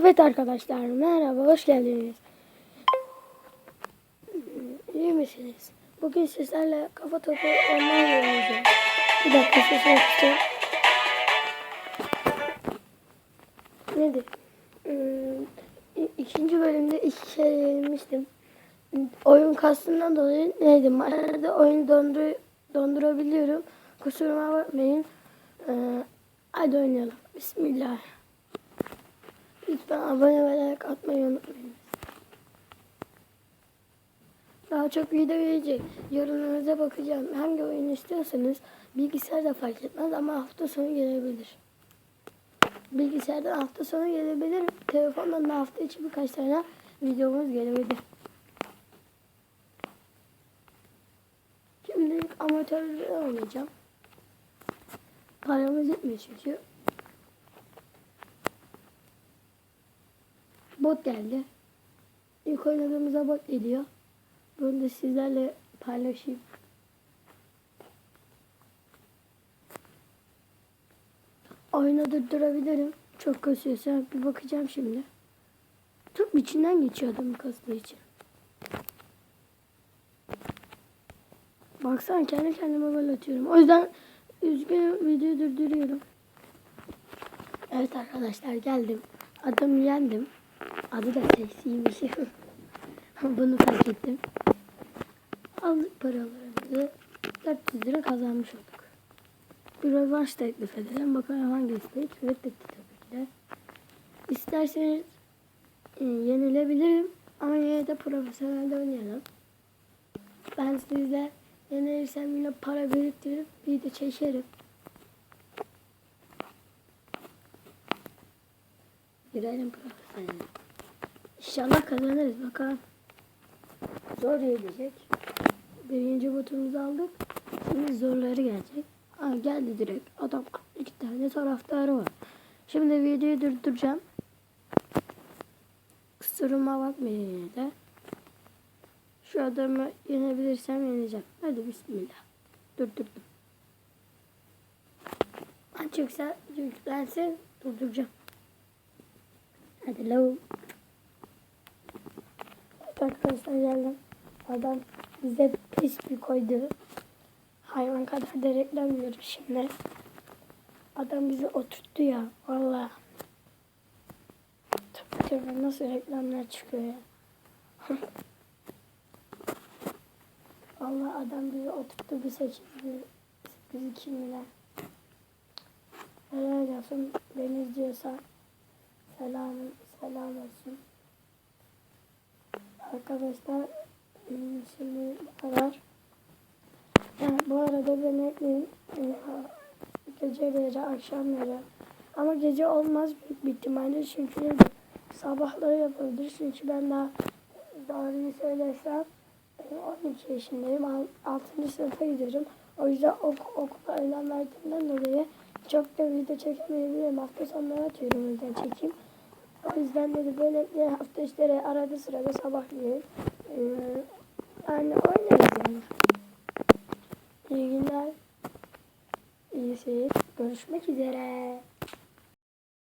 Evet arkadaşlar merhaba hoş geldiniz. İyi misiniz? Bugün sizlerle kafa topu online oynayacağım. Bir dakika sesini kısacağım. Nedir? Hmm, ikinci bölümde iki kere yenilmiştim. Oyun kastından dolayı neydi? Arada oyunu dondur dondurabiliyorum. Kusuruma bakmayın. Ee, hadi oynayalım. Bismillah. Lütfen abone ve like atmayı unutmayın. Daha çok video gelecek. Yorumlarınıza bakacağım. Hangi oyun istiyorsanız bilgisayar da fark etmez ama hafta sonu gelebilir. Bilgisayardan hafta sonu gelebilir. Telefondan da hafta içi birkaç tane videomuz gelebilir. Şimdi amatörde oynayacağım. Paramız yetmiyor çünkü. Bot geldi. İlk oynadığımızda bot geliyor. Bunu da sizlerle paylaşayım. Oyunu durdurabilirim. Çok kasıyorsa bir bakacağım şimdi. Çok içinden geçiyor adam kastığı için. Baksana kendi kendime gol atıyorum. O yüzden üzgünüm videoyu durduruyorum. Evet arkadaşlar geldim. Adamı yendim. Adı da seksiymiş. Bunu fark ettim. Aldık paralarımızı. 400 lira kazanmış olduk. Bir rövanş teklif edelim. Bakalım hangi istek? Reddetti tabii ki de. İsterseniz e, yenilebilirim. Ama yine de profesyonelde oynayalım. Ben sizle yenilirsem yine para biriktirip video çekerim. Girelim profesyonelde. İnşallah kazanırız bakalım. Zor gelecek. Birinci botumuzu aldık. Şimdi zorları gelecek. Aa, geldi direkt. Adam 42 tane taraftarı var. Şimdi videoyu durduracağım. Kusuruma bakmayın yine de. Şu adamı yenebilirsem yeneceğim. Hadi bismillah. Durdurdum. Açıksa yüklensin durduracağım. Hadi lavuk. Arkadaşlar geldim. Adam bize pis bir koydu. Hayvan kadar da reklam yiyoruz şimdi. Adam bizi oturttu ya. Valla. Tabii tabii nasıl reklamlar çıkıyor ya. Valla adam bizi oturttu bir seçildi. Bizi kim bilir. Helal olsun. Beni izliyorsa selam, selam olsun. Arkadaşlar hmm, şimdi bu kadar. Yani bu arada beni ekleyin. Geceleri, akşamları. Ama gece olmaz büyük bir ihtimalle çünkü sabahları yapabilir. Çünkü ben daha doğruyu söylersem e, 12 yaşındayım. 6. sınıfa gidiyorum. O yüzden ok okula öğlen verdiğimden dolayı çok da video çekemeyebilirim. Hafta sonları atıyorum o yüzden çekeyim. O yüzden dedi böyle hafta işleri arada sırada sabahleyin. Ee, yani oynarız yani. İyi günler. İyi seyir. Görüşmek üzere.